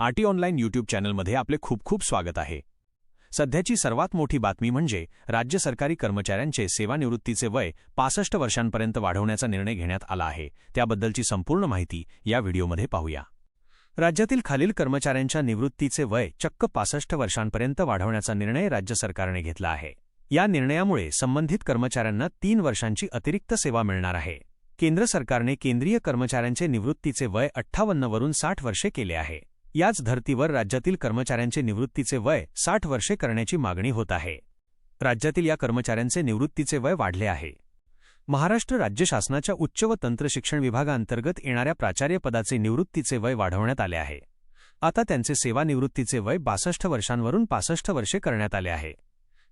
आटी online YouTube चॅनलमध्ये आपले खूप खूप स्वागत आहे. सध्याची सर्वात मोठी बातमी म्हणजे राज्य सरकारी कर्मचाऱ्यांचे सेवानिवृत्तीचे वय पासष्ट वर्षांपर्यंत वाढवण्याचा निर्णय घेण्यात आला आहे. त्याबद्दलची संपूर्ण माहिती या व्हिडिओमध्ये पाहूया. राज्यातील खालील कर्मचाऱ्यांच्या निवृत्तीचे वय चक्क पासष्ट वर्षांपर्यंत वाढवण्याचा निर्णय राज्य सरकारने घेतला आहे. या निर्णयामुळे संबंधित कर्मचाऱ्यांना तीन वर्षांची अतिरिक्त सेवा मिळणार आहे. केंद्र सरकारने केंद्रीय कर्मचाऱ्यांचे निवृत्तीचे वय अठ्ठावन्न वरून साठ वर्षे केले आहे. याच धर्तीवर राज्यातील कर्मचाऱ्यांचे निवृत्तीचे वय साठ वर्षे करण्याची मागणी होत आहे. राज्यातील या कर्मचाऱ्यांचे निवृत्तीचे वय वाढले आहे. महाराष्ट्र राज्य शासनाच्या उच्च व तंत्रशिक्षण विभागांतर्गत येणाऱ्या प्राचार्यपदाचे निवृत्तीचे वय वाढवण्यात आले आहे. आता त्यांचे सेवानिवृत्तीचे वय बासष्ट वर्षांवरून पासष्ट वर्षे करण्यात आले आहे.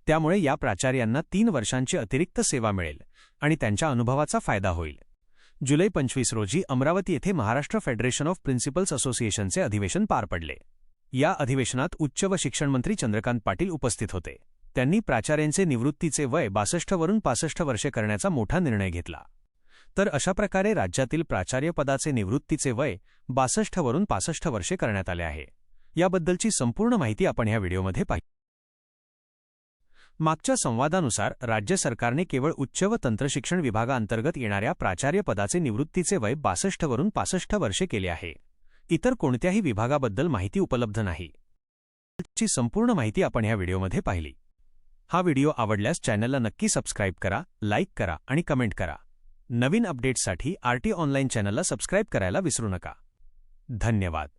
त्यामुळे या प्राचार्यांना तीन वर्षांची अतिरिक्त सेवा मिळेल आणि त्यांच्या अनुभवाचा फायदा होईल. जुलै पंचवीस रोजी अमरावती येथे महाराष्ट्र फेडरेशन ऑफ प्रिन्सिपल्स असोसिएशनचे अधिवेशन पार पडले. या अधिवेशनात उच्च व शिक्षणमंत्री चंद्रकांत पाटील उपस्थित होते. त्यांनी प्राचार्यांचे निवृत्तीचे वय बासष्टवरून पासष्ट वर्षे करण्याचा मोठा निर्णय घेतला. तर अशा प्रकारे राज्यातील प्राचार्यपदाचे निवृत्तीचे वय बासष्टवरून पासष्ट वर्षे करण्यात आले आहे. याबद्दलची संपूर्ण माहिती आपण ह्या व्हिडिओमध्ये पाहिली मागच्या संवादानुसार राज्य सरकारने केवळ उच्च व तंत्रशिक्षण विभागाअंतर्गत येणाऱ्या प्राचार्यपदाचे निवृत्तीचे वय बासष्टवरून पासष्ट वर्षे केले आहे. इतर कोणत्याही विभागाबद्दल माहिती उपलब्ध नाही. ची संपूर्ण माहिती आपण ह्या व्हिडिओमध्ये पाहिली. हा व्हिडिओ आवडल्यास चॅनलला नक्की सबस्क्राईब करा लाईक करा आणि कमेंट करा. नवीन अपडेट्ससाठी आरटी ऑनलाईन चॅनलला सबस्क्राईब करायला विसरू नका. धन्यवाद.